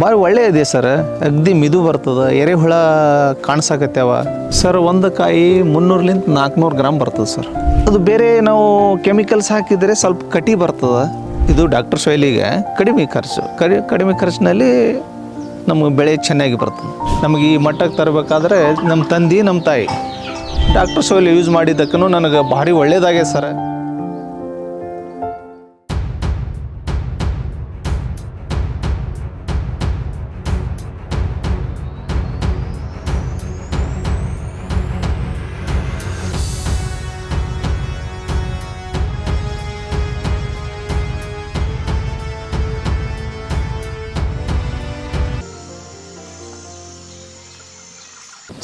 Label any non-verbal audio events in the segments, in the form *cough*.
ಭಾಳ ಒಳ್ಳೆಯದೇ ಸರ್. ಅಗ್ದಿ ಮಿದು ಬರ್ತದೆ ಎರೆಹುಳ ಕಾಣಿಸಾಕತ್ಯಾವ. ಸರ್, ಒಂದು ಕಾಯಿ ಮುನ್ನೂರ್ಲಿಂದ ನಾಲ್ಕುನೂರು ಗ್ರಾಮ್ ಬರ್ತದೆ ಸರ್. ಅದು ಬೇರೆ ನಾವು ಕೆಮಿಕಲ್ಸ್ ಹಾಕಿದರೆ ಸ್ವಲ್ಪ ಕಟಿ ಬರ್ತದೆ. ಇದು ಡಾಕ್ಟರ್ ಶೈಲಿಗೆ ಕಡಿಮೆ ಖರ್ಚು. ಕಡಿ, ಕಡಿಮೆ ಖರ್ಚಿನಲ್ಲಿ ನಮಗೆ ಬೆಳೆ ಚೆನ್ನಾಗಿ ಬರ್ತದೆ. ನಮಗೆ ಈ ಮಟ್ಟಕ್ಕೆ ತರಬೇಕಾದ್ರೆ ನಮ್ಮ ತಂದೆ, ನಮ್ಮ ತಾಯಿ ಡಾಕ್ಟರ್ ಶೈಲಿ ಯೂಸ್ ಮಾಡಿದ್ದಕ್ಕೂ ನನಗೆ ಭಾರಿ ಒಳ್ಳೆಯದಾಗೆ ಸರ್.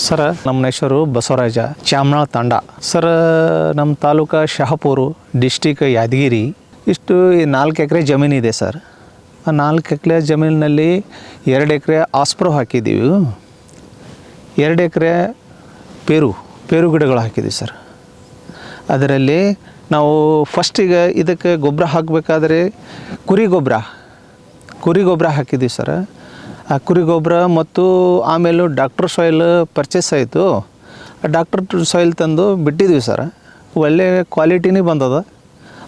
ಸರ, ನಮ್ಮ ಹೆಸರು ಬಸವರಾಜ ಚಾಮನಾಳ್ ತಂಡ. ಸರ್, ನಮ್ಮ ತಾಲೂಕು ಶಹಾಪುರು ಡಿಸ್ಟಿಕ್ ಯಾದಗಿರಿ, ಇಷ್ಟು ನಾಲ್ಕು ಎಕರೆ ಜಮೀನಿದೆ ಸರ್. ಆ ನಾಲ್ಕು ಎಕರೆ ಜಮೀನಿನಲ್ಲಿ ಎರಡು ಎಕರೆ ಆಸ್ಪ್ರೋ ಹಾಕಿದ್ದೀವಿ. ಎರಡು ಎಕರೆ ಪೇರು ಪೇರು ಗಿಡಗಳು ಹಾಕಿದ್ದೀವಿ ಸರ್. ಅದರಲ್ಲಿ ನಾವು ಫಸ್ಟಿಗೆ ಇದಕ್ಕೆ ಗೊಬ್ಬರ ಹಾಕಬೇಕಾದ್ರೆ ಕುರಿ ಗೊಬ್ಬರ ಕುರಿ ಗೊಬ್ಬರ ಹಾಕಿದ್ದೀವಿ ಸರ್. ಕುರಿ ಗೊಬ್ಬರ ಮತ್ತು ಆಮೇಲೆ ಡಾಕ್ಟರ್ ಸಾಯಿಲ್ ಪರ್ಚೇಸ್ ಆಯಿತು. ಡಾಕ್ಟರ್ ಸಾಯಿಲ್ ತಂದು ಬಿಟ್ಟಿದ್ವಿ ಸರ್. ಒಳ್ಳೆ ಕ್ವಾಲಿಟಿನೇ ಬಂದದ.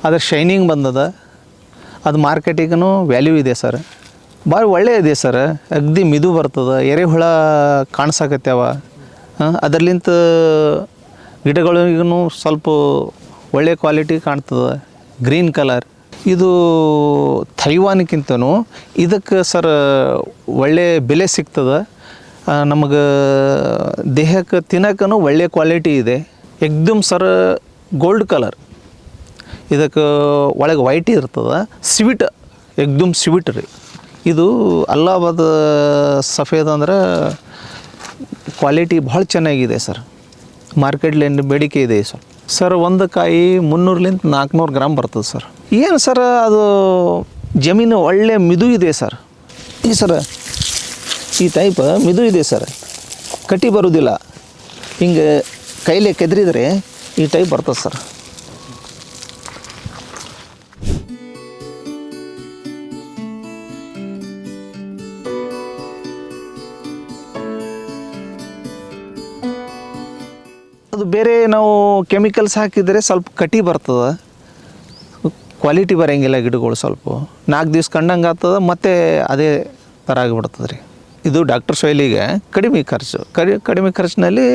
ಅದ್ರ ಶೈನಿಂಗ್ ಬಂದದ. ಅದು ಮಾರ್ಕೆಟಿಗೂ ವ್ಯಾಲ್ಯೂ ಇದೆ ಸರ್. ಭಾಳ ಒಳ್ಳೆ ಇದೆ ಸರ್. ಅಗ್ದಿ ಮಿದು ಬರ್ತದೆ. ಎರೆಹುಳ ಕಾಣಿಸಾಕತ್ಯಾವ. ಅದರ್ಲಿಂತ ಗಿಡಗಳಿಗೂ ಸ್ವಲ್ಪ ಒಳ್ಳೆ ಕ್ವಾಲಿಟಿ ಕಾಣ್ತದೆ. ಗ್ರೀನ್ ಕಲರ್ ಇದು ಥೈವಾನ್ಕ್ಕಿಂತನೂ ಇದಕ್ಕೆ ಸರ್ ಒಳ್ಳೆ ಬೆಲೆ ಸಿಗ್ತದೆ. ನಮಗೆ ದೇಹಕ್ಕೆ ತಿನ್ನಕ್ಕೂ ಒಳ್ಳೆಯ ಕ್ವಾಲಿಟಿ ಇದೆ. ಎಕ್ದಮ್ ಸರ್ ಗೋಲ್ಡ್ ಕಲರ್. ಇದಕ್ಕೆ ಒಳಗೆ ವೈಟ್ ಇರ್ತದೆ. ಸ್ವೀಟ್, ಎಕ್ದಮ್ ಸ್ವೀಟ್ ರೀ. ಇದು ಅಲ್ಲಾಬಾದ್ ಸಫೇದ್ ಅಂದ್ರೆ ಕ್ವಾಲಿಟಿ ಭಾಳ ಚೆನ್ನಾಗಿದೆ ಸರ್. ಮಾರ್ಕೆಟ್ಲಿ ಬೇಡಿಕೆ ಇದೆ ಸರ್. ಸರ್, ಒಂದು ಕಾಯಿ ಮುನ್ನೂರಲಿಂದ ನಾಲ್ಕುನೂರು ಗ್ರಾಮ್ ಬರ್ತದೆ ಸರ್. ಏನು ಸರ್, ಅದು ಜಮೀನು ಒಳ್ಳೆ ಮಿದು ಇದೆ ಸರ್? ಈ ಸರ್, ಈ ಟೈಪ್ ಮಿದು ಇದೆ ಸರ್. ಕಟ್ಟಿ ಬರೋದಿಲ್ಲ. ಹಿಂಗೆ ಕೈಲೇ ಕೆದರಿದರೆ ಈ ಟೈಪ್ ಬರ್ತದೆ ಸರ್. ಅದು ಬೇರೆ ನಾವು ಕೆಮಿಕಲ್ಸ್ ಹಾಕಿದರೆ ಸ್ವಲ್ಪ ಕಟಿ ಬರ್ತದೆ. ಕ್ವಾಲಿಟಿ ಬರೋಂಗಿಲ್ಲ ಗಿಡಗಳು ಸ್ವಲ್ಪ. ನಾಲ್ಕು ದಿವ್ಸ ಕಂಡಂಗೆ ಆಗ್ತದೆ, ಮತ್ತೆ ಅದೇ ಥರ ಆಗಿಬಿಡ್ತದೆ ರೀ ಇದು ಡಾಕ್ಟರ್ ಶೈಲಿಗೆ ಕಡಿಮೆ ಖರ್ಚು. ಕಡಿ, ಕಡಿಮೆ ಖರ್ಚಿನಲ್ಲಿ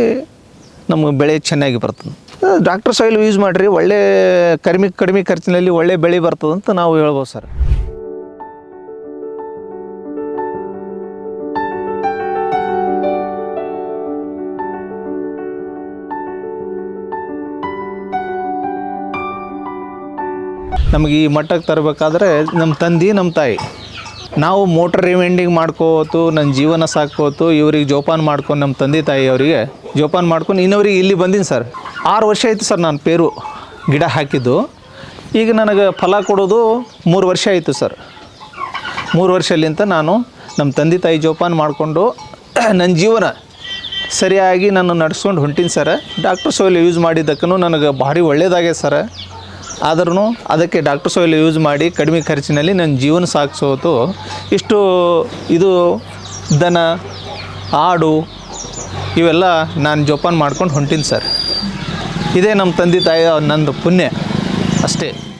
ನಮಗೆ ಬೆಳೆ ಚೆನ್ನಾಗಿ ಬರ್ತದೆ. ಡಾಕ್ಟರ್ ಸಾಯಿಲ್ ಯೂಸ್ ಮಾಡಿರಿ. ಒಳ್ಳೆ ಕಡಿಮೆ ಕಡಿಮೆ ಖರ್ಚಿನಲ್ಲಿ ಒಳ್ಳೆ ಬೆಳೆ ಬರ್ತದೆ ಅಂತ ನಾವು ಹೇಳ್ಬೋದು ಸರ್. ನಮಗೆ ಈ ಮಟ್ಟಕ್ಕೆ ತರಬೇಕಾದ್ರೆ ನಮ್ಮ ತಂದೆ, ನಮ್ಮ ತಾಯಿ. ನಾವು ಮೋಟ್ರ್ ರಿವೆಂಡಿಂಗ್ ಮಾಡ್ಕೋತು ನನ್ನ ಜೀವನ ಸಾಕೋತು ಇವ್ರಿಗೆ ಜೋಪಾನ ಮಾಡ್ಕೊಂಡು ನಮ್ಮ ತಂದೆ, ತಾಯಿ ಅವರಿಗೆ ಜೋಪಾನ ಮಾಡ್ಕೊಂಡು ಇನ್ನವ್ರಿಗೆ ಇಲ್ಲಿ ಬಂದೀನಿ ಸರ್. ಆರು ವರ್ಷ ಆಯಿತು ಸರ್ ನಾನು ಪೇರು ಗಿಡ ಹಾಕಿದ್ದು. ಈಗ ನನಗೆ ಫಲ ಕೊಡೋದು ಮೂರು ವರ್ಷ ಆಯಿತು ಸರ್. ಮೂರು ವರ್ಷಲಿಂತ ನಾನು ನಮ್ಮ ತಂದೆ, ತಾಯಿ ಜೋಪಾನ ಮಾಡಿಕೊಂಡು *clears throat* ನನ್ನ ಜೀವನ ಸರಿಯಾಗಿ ನಾನು ನಡ್ಸ್ಕೊಂಡು ಹೊಂಟೀನಿ ಸರ್. ಡಾಕ್ಟರ್ ಸೋಲ್ ಯೂಸ್ ಮಾಡಿದ್ದಕ್ಕೂ ನನಗೆ ಭಾರಿ ಒಳ್ಳೆಯದಾಗಿದೆ ಸರ್. ಆದ್ರೂ ಅದಕ್ಕೆ ಡಾಕ್ಟರ್ ಸೋಲ್ ಯೂಸ್ ಮಾಡಿ ಕಡಿಮೆ ಖರ್ಚಿನಲ್ಲಿ ನನ್ನ ಜೀವನ ಸಾಗಿಸೋದು ಇಷ್ಟು ಇದು ದನ, ಆಡು ಇವೆಲ್ಲ ನಾನು ಜೋಪಾನ ಮಾಡ್ಕೊಂಡು ಹೊಂಟೀನಿ ಸರ್. ಇದೇ ನಮ್ಮ ತಂದೆ ತಾಯಿ ನಂದು ಪುಣ್ಯ. ಅಷ್ಟೇ.